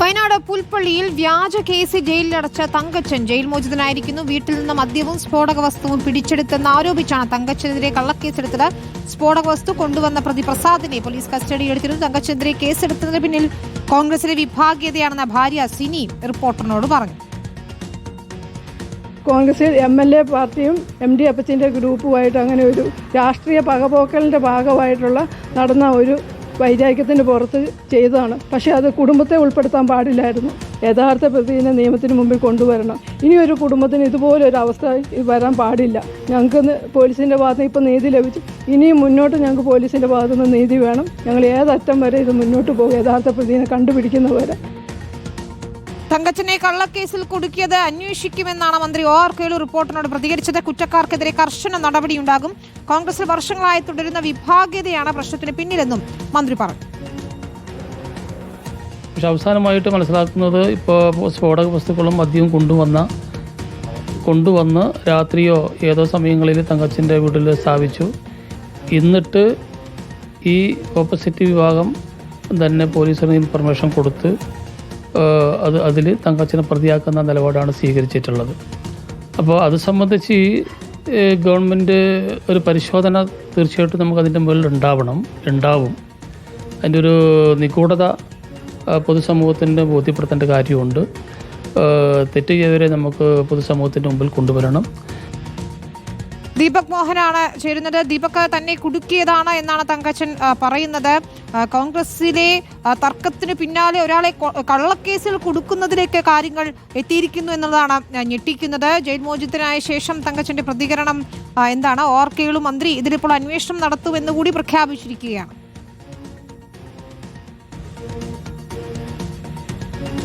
വയനാട് പുൽപ്പള്ളിയിൽ വ്യാജ കേസ് ജയിലിലടച്ച തങ്കച്ചൻ ജയിൽ മോചിതനായിരിക്കുന്നു. വീട്ടിൽ നിന്ന് മദ്യവും സ്ഫോടക വസ്തുവും പിടിച്ചെടുത്തെന്ന് ആരോപിച്ചാണ് തങ്കച്ചനെതിരെ കള്ളക്കേസെടുത്തത്. സ്ഫോടക വസ്തു കൊണ്ടുവന്ന പ്രതി പ്രസാദിനെ പോലീസ് കസ്റ്റഡിയിലെടുത്തിരുന്നു. തങ്കച്ചനെതിരെ കേസെടുത്തതിന് പിന്നിൽ കോൺഗ്രസിലെ വിഭാഗീയതയാണെന്ന ഭാര്യ സിനി റിപ്പോർട്ടറിനോട് പറഞ്ഞു. കോൺഗ്രസിൽ എം എൽ എ പാർട്ടിയും എം ഡി അപ്പച്ചിന്റെ ഗ്രൂപ്പുമായിട്ട് അങ്ങനെ ഒരു രാഷ്ട്രീയ പകപോക്കലിന്റെ ഭാഗമായിട്ടുള്ള നടന്ന ഒരു വൈരാഗ്യത്തിന് പുറത്ത് ചെയ്തതാണ്. പക്ഷേ അത് കുടുംബത്തെ ഉൾപ്പെടുത്താൻ പാടില്ലായിരുന്നു. യഥാർത്ഥ പ്രതിനെ നിയമത്തിന് മുമ്പിൽ കൊണ്ടുവരണം. ഇനി ഒരു കുടുംബത്തിന് ഇതുപോലൊരു അവസ്ഥ വരാൻ പാടില്ല. ഞങ്ങൾക്ക് പോലീസിന്റെ ഭാഗത്ത് നിന്ന് ഇപ്പോൾ നീതി ലഭിച്ചു. ഇനിയും മുന്നോട്ട് ഞങ്ങൾക്ക് പോലീസിന്റെ ഭാഗത്തു നിന്ന് നീതി വേണം. ഞങ്ങൾ ഏതറ്റം വരെ ഇത് മുന്നോട്ട് പോകും. യഥാർത്ഥ പ്രതിനെ കണ്ടുപിടിക്കുന്നവരെ. തങ്കച്ചനെ കള്ളക്കേസിൽ കുടുക്കിയത് അന്വേഷിക്കുമെന്നാണ് മന്ത്രി ഒ ആർ കേളു റിപ്പോർട്ടിനോട് പ്രതികരിച്ചത്. കുറ്റക്കാർക്കെതിരെ കർശന നടപടിയുണ്ടാകും. കോൺഗ്രസിൽ വർഷങ്ങളായി തുടരുന്ന വിഭാഗീയതയാണ് പ്രശ്നത്തിന് പിന്നിലെന്നും മന്ത്രി പറഞ്ഞു. പക്ഷെ അവസാനമായിട്ട് മനസ്സിലാക്കുന്നത് ഇപ്പോൾ സ്ഫോടക വസ്തുക്കളും മദ്യവും കൊണ്ടുവന്ന കൊണ്ടുവന്ന് രാത്രിയോ ഏതോ സമയങ്ങളിൽ തങ്കച്ചിന്റെ വീട്ടിൽ സ്ഥാപിച്ചു. എന്നിട്ട് ഈ ഓപ്പോസിറ്റ് വിഭാഗം തന്നെ പോലീസിന് ഇൻഫർമേഷൻ കൊടുത്ത് അത് അതിൽ തങ്കച്ചിനെ പ്രതിയാക്കുന്ന നിലപാടാണ് സ്വീകരിച്ചിട്ടുള്ളത്. അപ്പോൾ അത് സംബന്ധിച്ച് ഗവൺമെന്റ് ഒരു പരിശോധന തീർച്ചയായിട്ടും നമുക്ക് അതിന്റെ മുകളിൽ ഉണ്ടാവണം ഉണ്ടാവും. അതിന്റെ ഒരു നിഗൂഢത പൊതുസമൂഹത്തിന്റെ ബോധ്യപ്പെടുത്തേണ്ട കാര്യമുണ്ട്. തെറ്റ് ചെയ്തവരെ നമുക്ക് പൊതുസമൂഹത്തിന്റെ മുമ്പിൽ കൊണ്ടുവരണം. ദീപക് മോഹനാണ് ചേരുന്നത്. ദീപക് തന്നെ കുടുക്കിയതാണ് എന്നാണ് തങ്കച്ചൻ പറയുന്നത്. കോൺഗ്രസിലെ തർക്കത്തിന് പിന്നാലെ ഒരാളെ കള്ളക്കേസിൽ കുടുക്കുന്നതിലേക്ക് കാര്യങ്ങൾ എത്തിയിരിക്കുന്നു എന്നുള്ളതാണ് ഞെട്ടിക്കുന്നത്. ജയിൽ മോചിതനായ ശേഷം തങ്കച്ചന്റെ പ്രതികരണം എന്താണ്? ഓർക്കേളു മന്ത്രി ഇതിലിപ്പോൾ അന്വേഷണം നടത്തുമെന്ന് കൂടി പ്രഖ്യാപിച്ചിരിക്കുകയാണ്.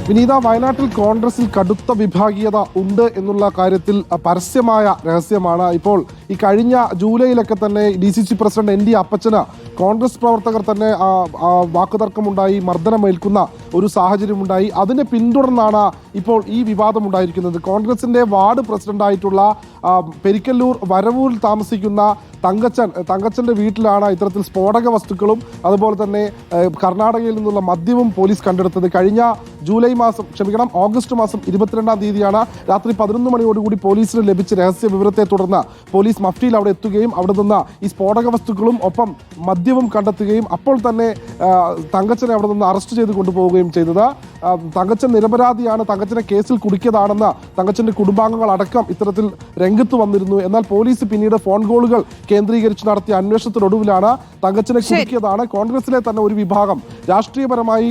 വിനീത വയനാട്ടിൽ കോൺഗ്രസിൽ കടുത്ത വിഭാഗീയത ഉണ്ട് എന്നുള്ള കാര്യത്തിൽ പരസ്യമായ രഹസ്യമാണ്. ഇപ്പോൾ ഈ കഴിഞ്ഞ ജൂലൈയിലൊക്കെ തന്നെ D C C president N D അപ്പച്ചന് കോൺഗ്രസ് പ്രവർത്തകർ തന്നെ വാക്കുതർക്കമുണ്ടായി മർദ്ദനമേൽക്കുന്ന ഒരു സാഹചര്യമുണ്ടായി. അതിനെ പിന്തുടർന്നാണ് ഇപ്പോൾ ഈ വിവാദം ഉണ്ടായിരിക്കുന്നത് കോൺഗ്രസിന്റെ വാർഡ് പ്രസിഡന്റായിട്ടുള്ള പെരിക്കല്ലൂർ വരവൂരിൽ താമസിക്കുന്ന തങ്കച്ചൻ തങ്കച്ചന്റെ വീട്ടിലാണ് ഇത്തരത്തിൽ സ്ഫോടക വസ്തുക്കളും അതുപോലെ തന്നെ കർണാടകയിൽ നിന്നുള്ള മദ്യവും പോലീസ് കണ്ടെടുത്തത്. കഴിഞ്ഞ ജൂലൈ മാസം ക്ഷമിക്കണം ഓഗസ്റ്റ് മാസം ഇരുപത്തിരണ്ടാം തീയതിയാണ് രാത്രി പതിനൊന്ന് മണിയോടുകൂടി പോലീസിന് ലഭിച്ച രഹസ്യ വിവരത്തെ തുടർന്ന് പോലീസ് മഫ്റ്റിയിൽ അവിടെ എത്തുകയും അവിടെ നിന്ന് ഈ സ്ഫോടക വസ്തുക്കളും ഒപ്പം മദ്യവും കണ്ടെത്തുകയും അപ്പോൾ തന്നെ തങ്കച്ചനെ അവിടെ നിന്ന് അറസ്റ്റ് ചെയ്ത് കൊണ്ടുപോവുകയും ചെയ്തത്. തങ്കച്ചൻ നിരപരാധിയാണ്. തങ്കച്ചനെ കേസിൽ കുടുക്കിയതാണെന്ന തങ്കച്ചന്റെ കുടുംബാംഗങ്ങൾ അടക്കം ഇത്തരത്തിൽ രംഗത്ത് വന്നിരുന്നു. എന്നാൽ പോലീസ് പിന്നീട് ഫോൺ കോളുകൾ കേന്ദ്രീകരിച്ച് നടത്തിയ അന്വേഷണത്തിനൊടുവിലാണ് തങ്കച്ചനെ കുടുക്കിയതാണ്. കോൺഗ്രസിലെ തന്നെ ഒരു വിഭാഗം രാഷ്ട്രീയപരമായി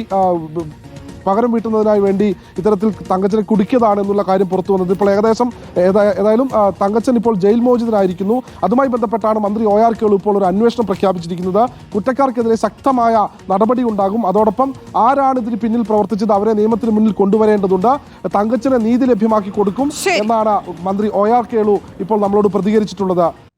പകരം വീട്ടുന്നതിനായി വേണ്ടി ഇത്തരത്തിൽ തങ്കച്ചനെ കുടുക്കിയതാണ് എന്നുള്ള കാര്യം പുറത്തു വന്നത്. ഇപ്പോൾ ഏകദേശം ഏതാ- ഏതായാലും തങ്കച്ചൻ ഇപ്പോൾ ജയിൽ മോചിതനായിരിക്കുന്നു. അതുമായി ബന്ധപ്പെട്ടാണ് മന്ത്രി ഒ ആർ കേളു ഇപ്പോൾ ഒരു അന്വേഷണം പ്രഖ്യാപിച്ചിരിക്കുന്നത്. കുറ്റക്കാർക്കെതിരെ ശക്തമായ നടപടി ഉണ്ടാകും. അതോടൊപ്പം ആരാണ് ഇതിന് പിന്നിൽ പ്രവർത്തിച്ചത്? അവരെ നിയമത്തിന് മുന്നിൽ കൊണ്ടുവരേണ്ടതുണ്ട്. തങ്കച്ചനെ നീതി ലഭ്യമാക്കി കൊടുക്കും എന്നാണ് മന്ത്രി ഒ ആർ കേളു ഇപ്പോൾ നമ്മളോട് പ്രതികരിച്ചിട്ടുള്ളത്.